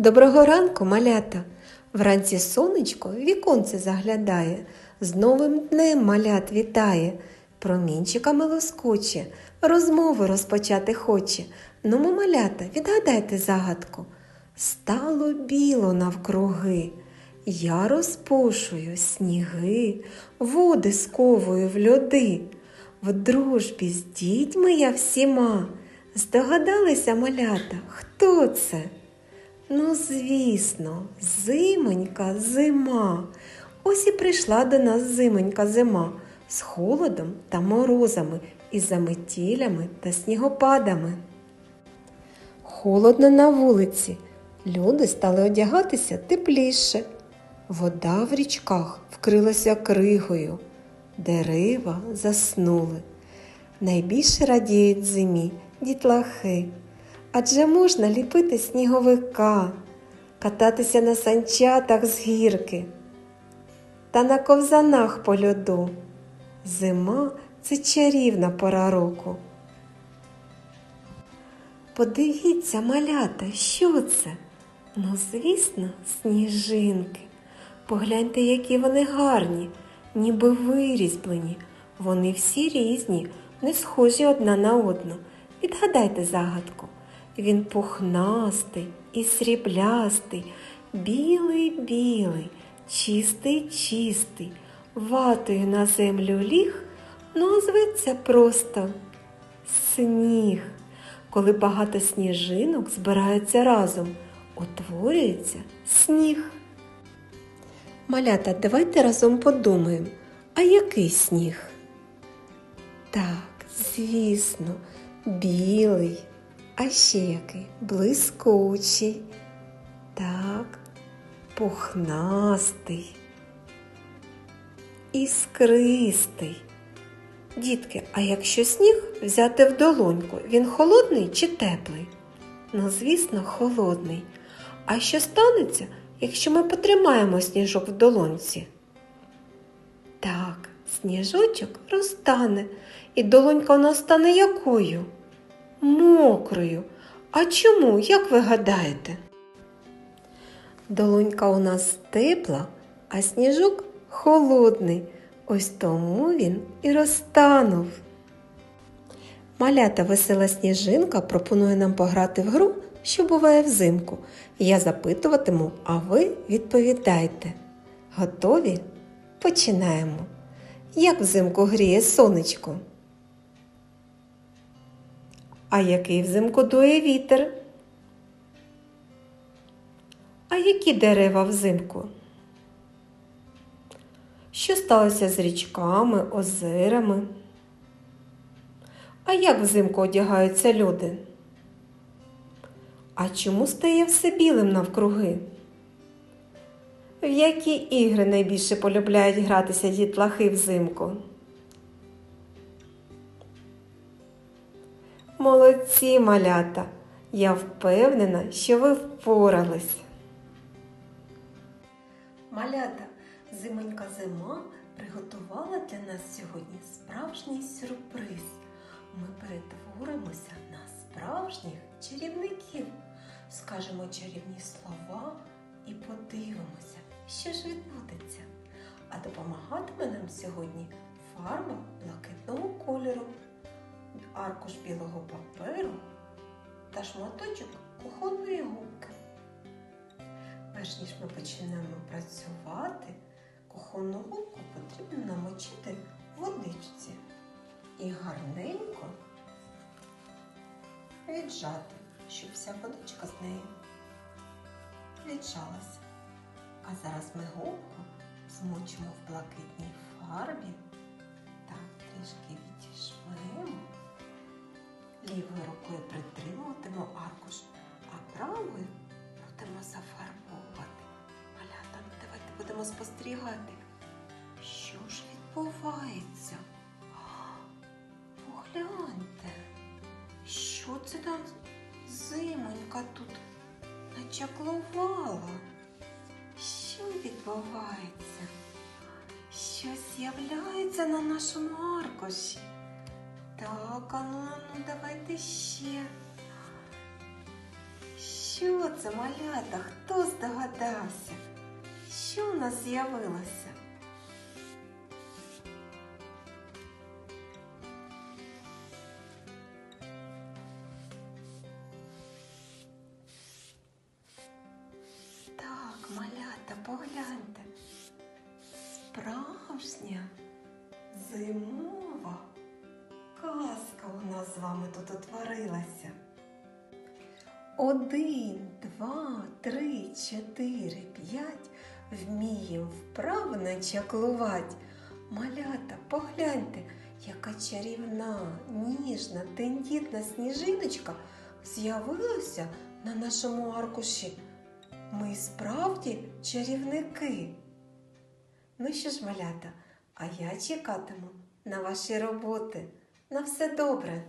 Доброго ранку, малята! Вранці сонечко віконце заглядає, з новим днем малят вітає, промінчиками лоскоче, розмови розпочати хоче. Ному малята, відгадайте загадку. Стало біло навкруги, я розпушую сніги, води сковую в льоди. В дружбі з дітьми я всіма. Здогадалися малята, хто це? Ну, звісно, зимонька зима. Ось і прийшла до нас зимонька зима з холодом та морозами, із заметілями та снігопадами. Холодно на вулиці. Люди стали одягатися тепліше. Вода в річках вкрилася кригою, дерева заснули. Найбільше радіють зимі дітлахи. Адже можна ліпити сніговика, кататися на санчатах з гірки та на ковзанах по льоду. Зима це чарівна пора року. Подивіться, малята, що це? Ну, звісно, сніжинки. Погляньте, які вони гарні, ніби вирізблені. Вони всі різні, не схожі одна на одну. Відгадайте загадку. Він пухнастий і сріблястий, білий, білий, чистий, чистий, ватою на землю ліг, ну зветься просто сніг. Коли багато сніжинок збираються разом, утворюється сніг. Малята, давайте разом подумаємо, а який сніг? Так, звісно, білий. А ще який? Блискучий. Так, пухнастий, іскристий. Дітки, а якщо сніг взяти в долоньку, він холодний чи теплий? Ну, звісно, холодний. А що станеться, якщо ми потримаємо сніжок в долонці? Так, сніжочок розтане, і долонька у нас стане якою? Мокрою. А чому, як ви гадаєте? Долонька у нас тепла, а сніжок холодний. Ось тому він і розтанув. Малята весела сніжинка пропонує нам пограти в гру, що буває взимку. Я запитуватиму, а ви відповідайте. Готові? Починаємо. Як взимку гріє сонечко? А який взимку дує вітер? А які дерева взимку? Що сталося з річками, озерами? А як взимку одягаються люди? А чому стає все білим навкруги? В які ігри найбільше полюбляють гратися дітлахи взимку? Молодці малята! Я впевнена, що ви впорались. Малята, зимонька зима приготувала для нас сьогодні справжній сюрприз. Ми перетворимося на справжніх чарівників, скажемо чарівні слова і подивимося, що ж відбудеться. А допомагатиме нам сьогодні фарба блакитного кольору аркуш білого паперу та шматочок кухонної губки. Перш ніж ми почнемо працювати, кухонну губку потрібно намочити в водичці і гарненько віджати, щоб вся водичка з неї віджалася. А зараз ми губку змочимо в блакитній фарбі та трішки відіжмемо. Лівою рукою притримуватимо аркуш, а правою будемо зафарбовувати. Малята, давайте будемо спостерігати. Що ж відбувається? Погляньте, що це там зимонька тут начаклувала? Що відбувається? Щось з'являється на нашому аркуші. Так, а ну, ну давайте ще. Що це, малята? Хто здогадався? Що в нас з'явилося? Так, малята, погляньте. Справжня зимова у з вами тут утворилася. Один, два, три, чотири, п'ять. Вмієм вправно чаклувать. Малята, погляньте, яка чарівна, ніжна, тендітна сніжиночка з'явилася на нашому аркуші. Ми справді чарівники. Ну що ж, малята, а я чекатиму на ваші роботи. На все добре.